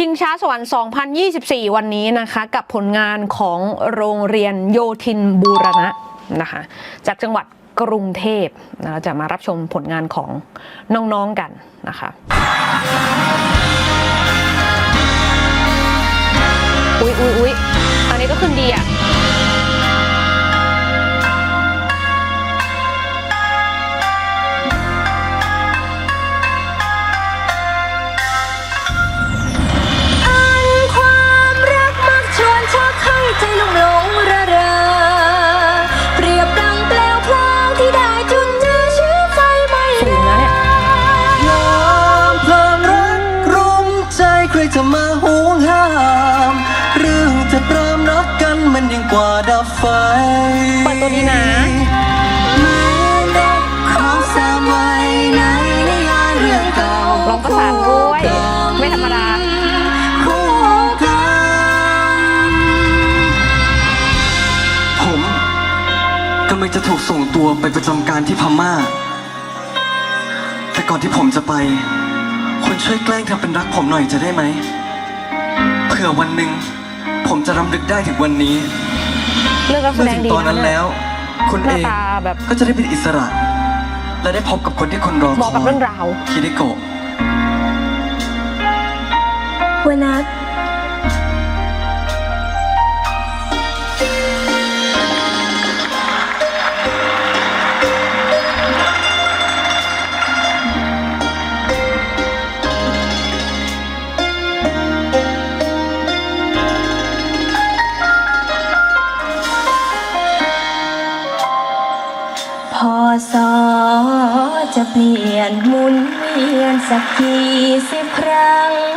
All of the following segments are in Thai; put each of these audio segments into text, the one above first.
ชิงช้าสวรรค์ 2024 วันนี้นะคะกับผลงานของโรงเรียนโยธินบูรณะนะคะจากจังหวัดกรุงเทพนะจะมารับชมผลงานของน้องๆกันนะคะอุ๊ยอุ๊ยอุ๊ยอันนี้ก็ขึ้นดีอะ วไปประจำการที่พม่า แต่ก่อนที่ผมจะไป คุณช่วยแกล้งทำเป็นรักผมหน่อยจะได้ไหม เผื่อวันหนึ่งผมจะรำลึกได้ถึงวันนี้ เลือกนักแสเมื่อดงถึงดีตอนนั้นเยแล้ว คุณหเอน้างตาแบบก็จะได้เป็นอิสระ และได้พบกับคนที่คุณรอเหมาะกับคยเรื่องราว คิริโกะ วนัท หมุนเวียนสักกี่สิบครั้ง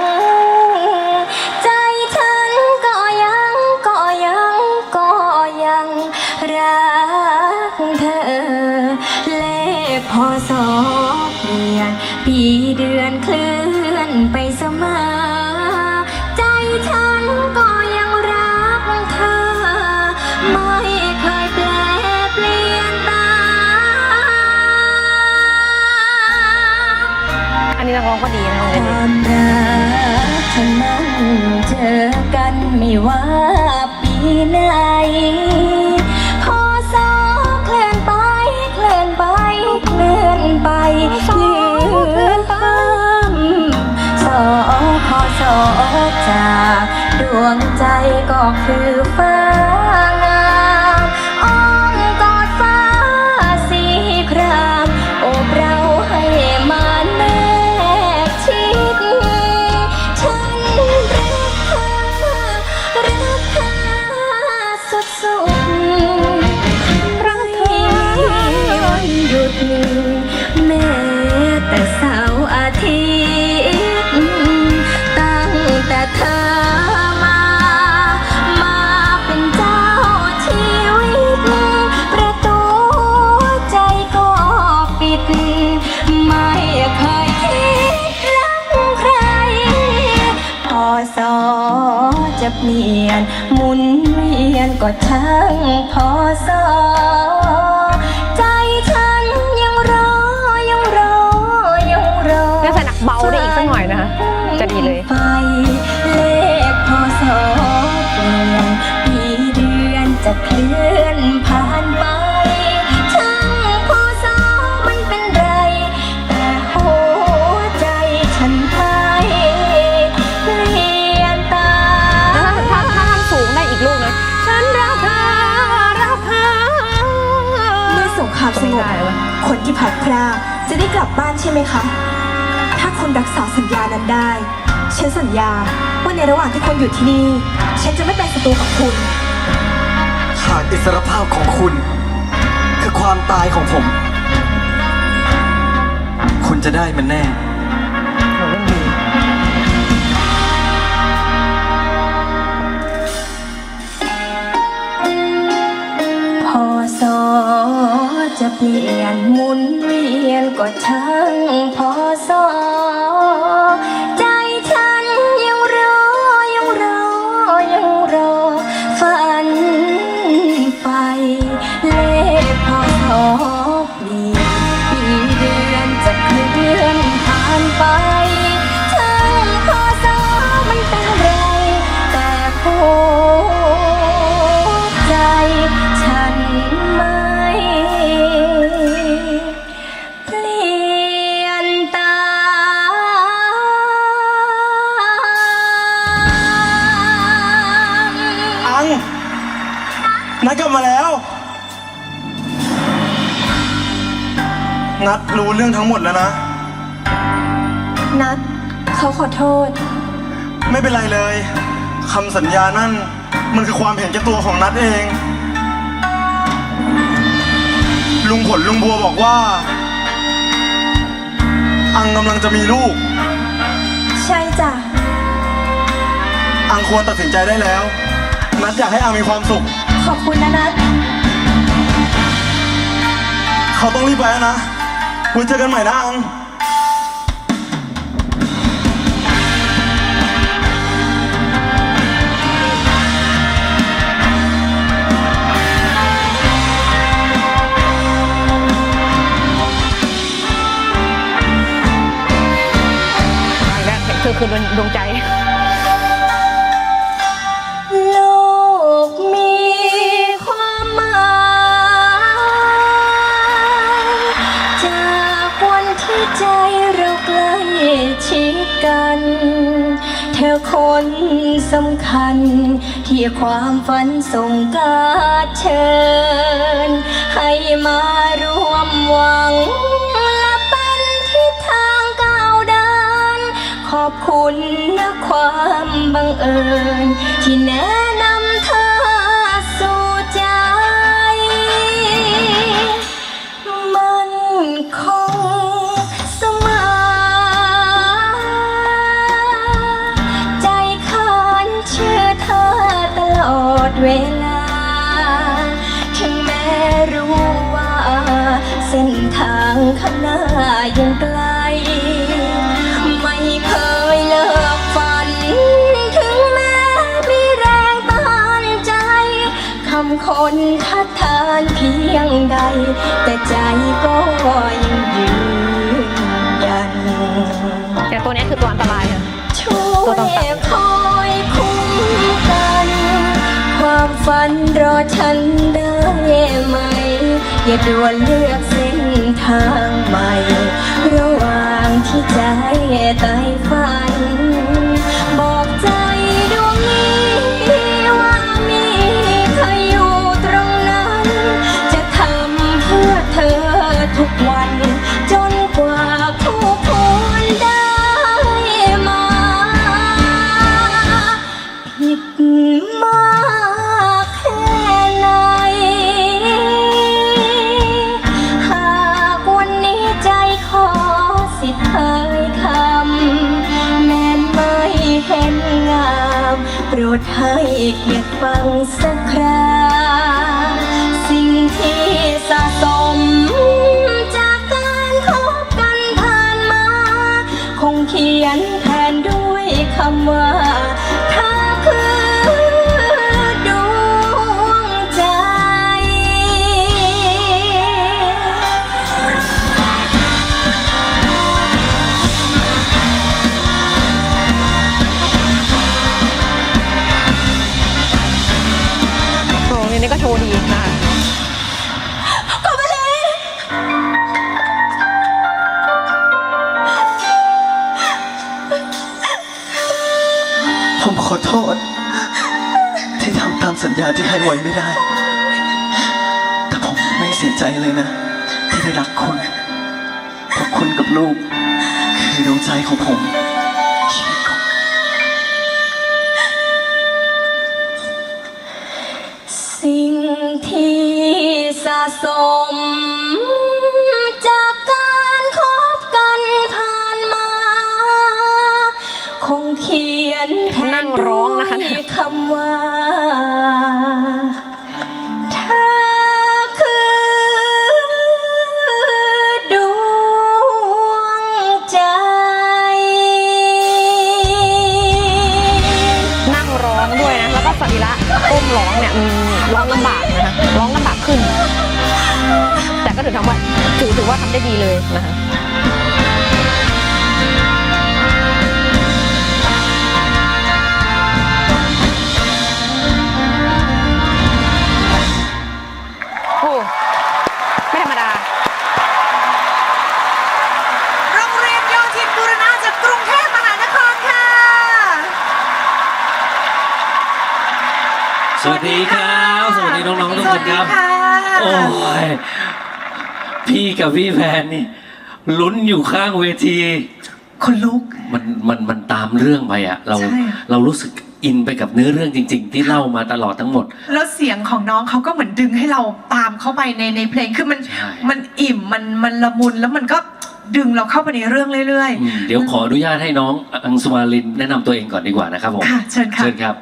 ดีนะคโรงเรียนนี้วามรักฉันนั้นเจอกันไม่ว่าปีไหนพอสอเคลื่อนไปเคลื่อนไปเคลื่อนไปเลื่อนตามสอพอสอจากดวงใจก็คือฟ้า ไม่เคยคิดรักใคร พอสอจะเปลี่ยนหมุนเวียนก็ช่างพอสอ สงครามสงบไม่ได้วะคนที่พัดพรากจะได้กลับบ้านใช่ไหมคะ ถ้าคุณรักษาสัญญานั้นได้ ฉันสัญญาว่าในระหว่างที่คุณอยู่ที่นี่ ฉันจะไม่เป็นศัตรูกับคุณ ขาดอิสรภาพของคุณ คือความตายของผม คุณจะได้มันแน่ จะเปลี่ยนหมุนเวียนก็ช่างพอสอ รู้เรื่องทั้งหมดแล้วนะ นัดเขาขอโทษ ไม่เป็นไรเลยคำสัญญานั่น มันคือความเห็นแก่ตัวของนัดเอง ลุงผลลุงบัวบอกว่า อังกำลังจะมีลูก ใช่จ้ะ อังควรตัดสินใจได้แล้ว นัดอยากให้อังมีความสุข ขอบคุณนะนัด เขาต้องรีบไปแล้วนะ ไว้เจอกันใหม่นะอังมาอีกแล้วเธอคือดวงใจ โล คนสำคัญ ที่ความฝันส่งการเชิญ ให้มาร่วมหวังและเป็นทิศทางก้าวเดิน ขอบคุณนะความบังเอิญที่แน ใจก็ยังยืนยันแต่ตัวนี้คือตัวอันตรายอะช่วยคอยคุ้มกัน ความฝันรอฉันได้ไหม อย่าด่วนเลือกเส้นทางใหม่ ระหว่างที่ใจใต้ฝัน ให้เกียรติฟังสัก ให้ไว้ไม่ได้ แต่ผมไม่เสียใจเลยนะ ที่ได้รักคุณเพราะคุณกับลูก คือดวงใจของผมชีวิตของสิ่งที่สะสมจากการคบกันผ่านมา คงเขียนแทนั่นงร้องนะคะด้วยคำว่า สรีระก้มร้องเนี่ยร้องลำบากนะคะร้องลำบากขึ้น แต่ก็ถือทำว่าถือถือว่าทำได้ดีเลยนะคะ สวัสดีครับ สวัสดีน้องๆทุกคนครับสวัสดีค่ะโอ้ย พี่กับพี่แพนนี่ลุ้นอยู่ข้างเวที คนลุก มันมันมันตามเรื่องไปอะเราใช่ เรารู้สึกอินไปกับเนื้อเรื่องจริง ๆ ที่เล่ามาตลอดทั้งหมด แล้วเสียงของน้องเขาก็เหมือนดึงให้เราตามเข้าไปในในเพลงคือมันใช่ มันอิ่มมันมันละมุนแล้วมันก็ดึงเราเข้าไปในเรื่องเรื่อย อืมเดี๋ยวขออนุญาตให้น้องอังสุมาลินแนะนำตัวเองก่อนดีกว่านะครับผมๆค่ะเชิญค่ะ เชิญครับ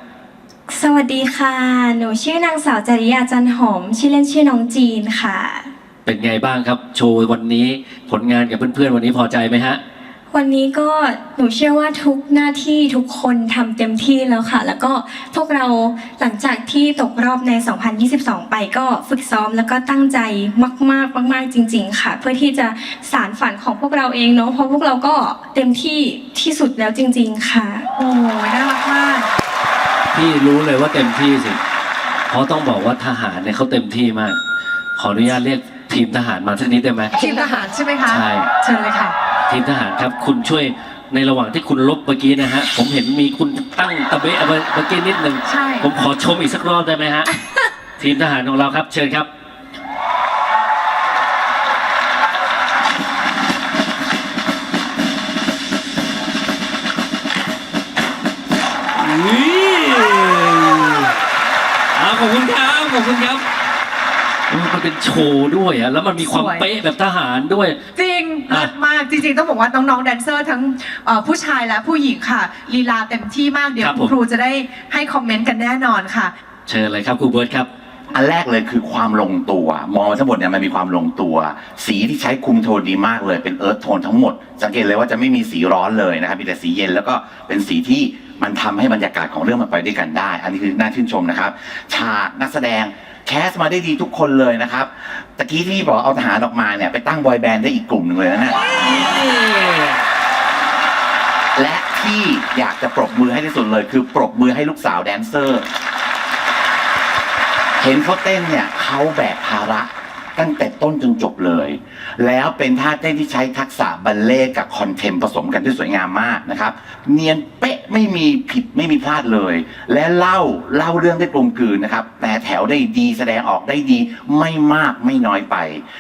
สวัสดีค่ะ หนูชื่อนางสาวจริยาจันหอม ชื่อเล่นชื่อน้องจีนค่ะ เป็นไงบ้างครับ โชว์วันนี้ผลงานกับเพื่อนๆวันนี้พอใจไหมฮะ วันนี้ก็หนูเชื่อว่าทุกหน้าที่ทุกคนทำเต็มที่แล้วค่ะ แล้วก็พวกเราหลังจากที่ตกรอบใน 2022 ไปก็ฝึกซ้อมแล้วก็ตั้งใจมากๆมากๆจริง ๆ ค่ะ เพื่อที่จะสารฝันของพวกเราเองเนาะเพราะพวกเราก็เต็มที่ที่สุดแล้วจริง ๆ ค่ะ โอ้ยน่ารักมาก พี่รู้เลยว่าเต็มที่สิเพราะต้องบอกว่าทหารเนี่ยเขาเต็มที่มาก ขออนุญาตเรียกทีมทหารมาสักนิดได้ไหม ทีมทหารใช่ไหมคะใช่ เชิญเลยค่ะ ทีมทหารครับ คุณช่วยในระหว่างที่คุณลบเมื่อกี้นะฮะ ผมเห็นมีคุณตั้งตะเบะเอาไว้เมื่อกี้นิดนึงใช่ ผมขอชมอีกสักรอบได้ไหมฮะ ทีมทหารของเราครับ เชิญครับ อบคุณครับเออมันเป็นโชว์ด้วยอะแล้วมันมีความสวย เป๊ะแบบทหารด้วย จริงอะ เลิศมากจริงๆ ต้องบอกว่าน้องๆแดนเซอร์ทั้งเอ่อผู้ชายและผู้หญิงค่ะลีลาเต็มที่มากเดี๋ยวครับคุณผม ครูจะได้ให้คอมเมนต์กันแน่นอนค่ะ เชิญเลยครับครูเบิร์ตครับ อันแรกเลยคือความลงตัว มองมาทั้งหมดเนี่ยมันมีความลงตัว สีที่ใช้คุมโทนดีมากเลยเป็นเอิร์ธโทนทั้งหมด สังเกตเลยว่าจะไม่มีสีร้อนเลยนะครับมีแต่สีเย็นแล้วก็เป็นสีที่ มันทำให้บรรยากาศของเรื่องมันไปด้วยกันได้ อันนี้คือน่าชื่นชมนะครับ ฉากนักแสดงแคสมาได้ดีทุกคนเลยนะครับตะกี้ที่บอกเอาทหารออกมาเนี่ยไปตั้งบอยแบนด์ได้อีกกลุ่มหนึ่งเลยนะเนี่ยและที่อยากจะปรบมือให้ที่สุดเลย คือปรบมือให้ลูกสาวแดนเซอร์ เห็นเขาเต้นเนี่ยเขาแบกภาระ ตั้งแต่ต้นจนจบเลย แล้วเป็นท่าเต้นที่ใช้ทักษะบัลเล่กับคอนเทมผสมกันที่สวยงามมากนะครับ เนียนเป๊ะไม่มีผิดไม่มีพลาดเลย และเล่าเล่าเรื่องได้กลมกลืนนะครับแต่แถวได้ดีแสดงออกได้ดีไม่มากไม่น้อยไป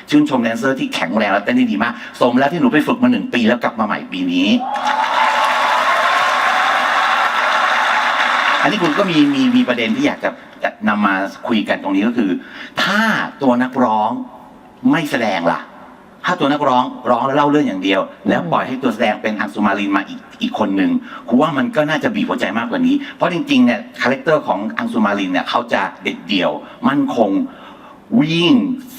ชื่นชมแดนเซอร์ที่แข็งแรงและเต้นได้ดีมาก สมแล้วที่หนูไปฝึกมาหนึ่งปีแล้วกลับมาใหม่ปีนี้อันนี้คุณก็มีมีมีประเด็นที่อยากจะ จะนำมาคุยกันตรงนี้ก็คือ ถ้าตัวนักร้องไม่แสดงล่ะ ถ้าตัวนักร้องร้องแล้วเล่าเรื่องอย่างเดียว แล้วปล่อยให้ตัวแสดงเป็นอังสุมารินมาอีกอีกคนหนึ่งคุณว่ามันก็น่าจะบีบหัวใจมากกว่านี้ เพราะจริงๆเนี่ยคาแรคเตอร์ของอังสุมารินเนี่ยเขาจะเด็ดเดี่ยว มั่นคง วิ่ง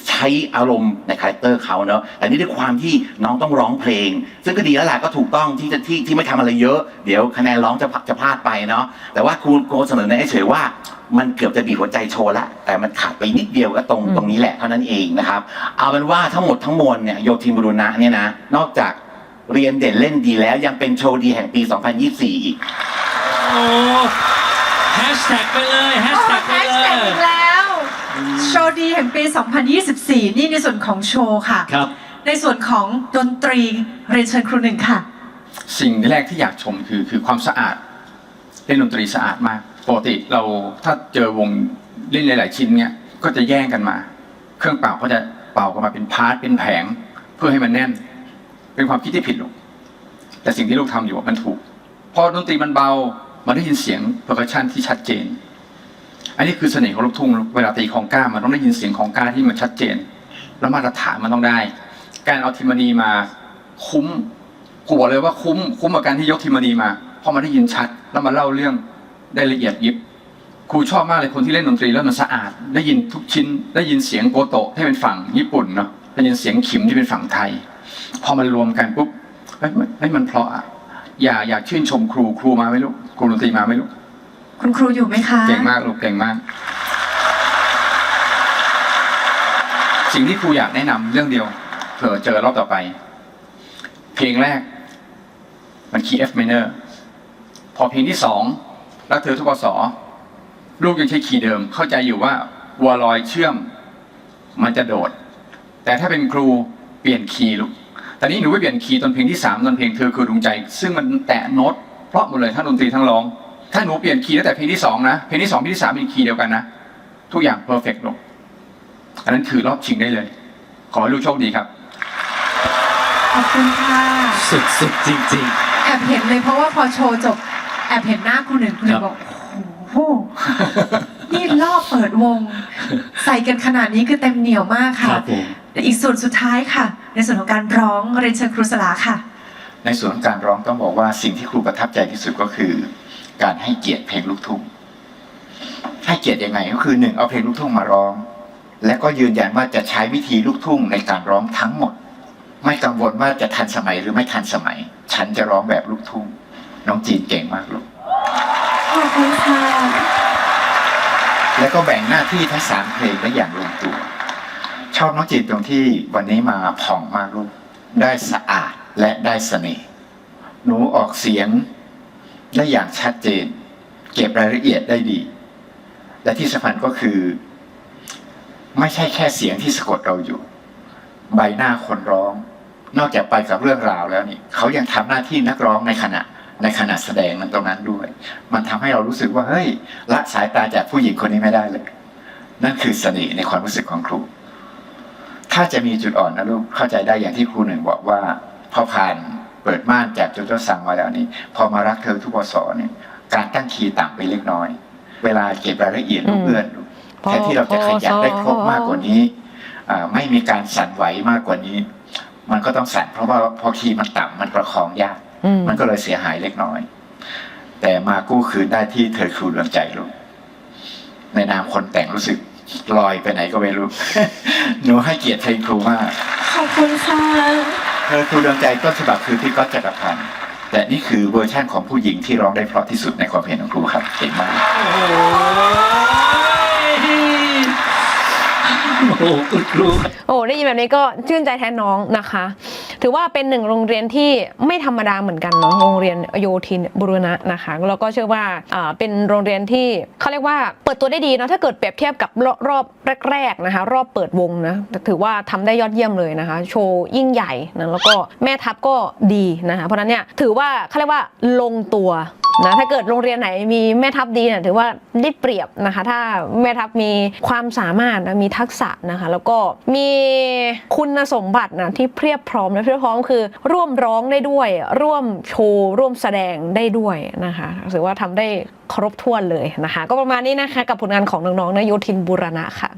ใช้อารมณ์ในคาแรคเตอร์เขาเนอะแต่นี่ด้วยความที่น้องต้องร้องเพลง ซึ่งก็ดีแล้วแหละก็ถูกต้องที่จะที่ที่ไม่ทำอะไรเยอะ เดี๋ยวคะแนนร้องจะจะพลาดไปเนาะแต่ว่าครูโกเสนอในเฉยๆว่ามันเกือบจะบีบหัวใจโชว์ละแต่มันขาดไปนิดเดียวก็ตรงตรงนี้แหละเท่านั้นเองนะครับเอาเป็นว่าทั้งหมดทั้งมวลเนี่ยโยทินบุรุณะเนี่ยนะนอกจากเรียนเด่นเล่นดีแล้วยังเป็นโชว์ดีแห่งปี 2024 อีกโอ้แฮชแท็กไปเลยแฮชแท็กไปแฮชเลแท็กยอีกแล้ว โชว์ดีแห่งปี 2024 นี่ในส่วนของโชว์ค่ะ ครับ ในส่วนของดนตรีเรียนเชิญครูหนึ่งค่ะ สิ่งแรกที่อยากชมคือคือความสะอาดเล่นดนตรีสะอาดมากปกติเราถ้าเจอวงเล่นหลาย ๆ ชิ้นเนี้ยก็จะแย่งกันมา เครื่องเป่าก็จะเป่ากันมาเป็นพาร์ทเป็นแผง เพื่อให้มันแน่น เป็นความคิดที่ผิดลูกแต่สิ่งที่ลูกทำอยู่มันถูก พอดนตรีมันเบามันได้ยินเสียงเพอร์คัชชันที่ชัดเจน อันนี้คือเสน่ห์ของลูกทุ่งเวลาตีของกล้ามันต้องได้ยินเสียงของกล้าที่มันชัดเจน แล้วมาตรฐานมันต้องได้ การเอาทิมณีมาคุ้มกูบอกเลยว่าคุ้มคุ้มกับการที่ยกทีมณีมาเพราะมันได้ยินชัด แล้วมันเล่าเรื่องได้ละเอียดยิบครูชอบมากเลยคนที่เล่นดนตรีแล้วมันสะอาด ได้ยินทุกชิ้น ได้ยินเสียงโกโตะที่เป็นฝั่งญี่ปุ่นเนาะได้ยินเสียงขิมที่เป็นฝั่งไทย พอมันรวมกันปุ๊บเฮ้ยมันเฮ้มันเพราะอะอย่าอยากชื่นชมครูครูมาไหมลูกครูดนตรีมาไหมลูก คุณครูอยู่ไหมคะ เก่งมากลูกเก่งมาก สิ่งที่ครูอยากแนะนำเรื่องเดียวเผื่อเจอรอบต่อไป เพลงแรก มันคีย์ F minor พอเพลงที่สองรักเธอทุกกสลูกยังใช้คีย์เดิม เข้าใจอยู่ว่าวัวลอยเชื่อม มันจะโดด แต่ถ้าเป็นครูเปลี่ยนคีย์ลูกแต่นี้หนูไปเปลี่ยนคีย์ตอนเพลงที่สามตอนเพลงเธอคือดวงใจ ซึ่งมันแตะโน้ตเพราะหมดเลยทั้งดนตรีทั้งร้อง ถ้าหนูเปลี่ยนคีย์ตั้งแต่เพลงที่สองนะ เพลงที่สองเพลงที่สามเป็นคีย์เดียวกันนะ ทุกอย่างเพอร์เฟกต์ลง อันนั้นคือรอบชิงได้เลย ขอให้ลูกโชคดีครับ ขอบคุณค่ะ สุดๆจริง แอบเห็นเลยเพราะว่าพอโชว์จบ แอบเห็นหน้าคุณหนึ่งคุณหนึ่ครังบบอกโอ้โห นี่รอบเปิดวง ใส่กันขนาดนี้คือเต็มเหนียวมากๆคค่ะรับผมแต่อีกส่วนสุดท้ายค่ะ ในส่วนของการร้องเรียนเชิญครูสลาค่ะ ในส่วนของการร้องต้องบอกว่าสิ่งที่ครูประทับใจที่สุดก็คือ การให้เกียรติเพลงลูกทุ่งให้เกียรติยังไงก็คือหนึ่งเอาเพลงลูกทุ่งมาร้อง และก็ยืนยันว่าจะใช้วิธีลูกทุ่งในการร้องทั้งหมด ไม่กังวลว่าจะทันสมัยหรือไม่ทันสมัย ฉันจะร้องแบบลูกทุ่งน้องจีนเก่งมากลูกขอบคุณค่ะแล้วก็แบ่งหน้าที่ทั้งสามเพลงได้อย่างลงตัว ชอบน้องจีนตรงที่วันนี้มาผ่องมากลูกได้สะอาดและได้เสน่ห์หนูออกเสียง ได้อย่างชัดเจน เก็บรายละเอียดได้ดี และที่สำคัญก็คือ ไม่ใช่แค่เสียงที่สะกดเราอยู่ ใบหน้าคนร้อง นอกจากไปกับเรื่องราวแล้วนี่เขายังทำหน้าที่นักร้องในขณะในขณะแสดงนั้นตรงนั้นด้วย มันทำให้เรารู้สึกว่าเฮ้ยละสายตาจากผู้หญิงคนนี้ไม่ได้เลย นั่นคือเสน่ห์ในความรู้สึกของครู ถ้าจะมีจุดอ่อนนะลูกเข้าใจได้อย่างที่ครูหนึ่งบอกว่าพอผ่าน เปิดม่านจากจุดทดสั่งมาแล้วนี่พอมารักเธอทุกวสเนี่ยการตั้งคีย์ต่ำไปเล็กน้อย เวลาเก็บรายละเอียดลูกอืมเอื้อนลูกแทนที่เราจะขยันได้ครบมากกว่านี้อ่าไม่มีการสั่นไหวมากกว่านี้ มันก็ต้องสั่นเพราะว่าพอคีย์มันต่ำมันประคองยากอืมมันก็เลยเสียหายเล็กน้อย แต่มากู้คืนได้ที่เธอครูดวงใจลูกในนามคนแต่งรู้สึกลอยไปไหนก็ไม่รู้หนูให้เกียรติเพลงครูมากขอบคุณค่ะเธอครูดวงใจต้นฉบับคือพี่ก๊อตจักรพันธ์แต่นี่คือเวอร์ชั่นของผู้หญิงที่ร้องได้เพราะที่สุดในความเห็นของครูครับเก่งมากโอ้โหคุณครู โอ้ได้ยินแบบนี้ก็ชื่นใจแทนน้องนะคะ ถือว่าเป็นหนึ่งโรงเรียนที่ไม่ธรรมดาเหมือนกันเนาะโรงเรียนโยธินบุรณะนะคะแล้วก็เชื่อว่าอ่าเป็นโรงเรียนที่เขาเรียกว่าเปิดตัวได้ดีเนาะถ้าเกิดเปรียบเทียบกับรอบรอบแรกๆนะคะรอบเปิดวงนะถือว่าทำได้ยอดเยี่ยมเลยนะคะ โชว์ยิ่งใหญ่นะแล้วก็แม่ทัพก็ดีนะคะเพราะฉะนั้นเนี่ยถือว่าเขาเรียกว่าลงตัว นะถ้าเกิดโรงเรียนไหนมีแม่ทัพดีเนี่ยถือว่าได้เปรียบนะคะ ถ้าแม่ทัพมีความสามารถนะมีทักษะนะคะ แล้วก็มีคุณสมบัตินะที่เพียบพร้อมและเพียบพร้อมคือ ร่วมร้องได้ด้วย ร่วมโชว์ร่วมแสดงได้ด้วยนะคะถือว่าทำได้ครบถ้วนเลยนะคะ ก็ประมาณนี้นะคะ กับผลงานของน้องๆนะโยทินบุรณะค่ะ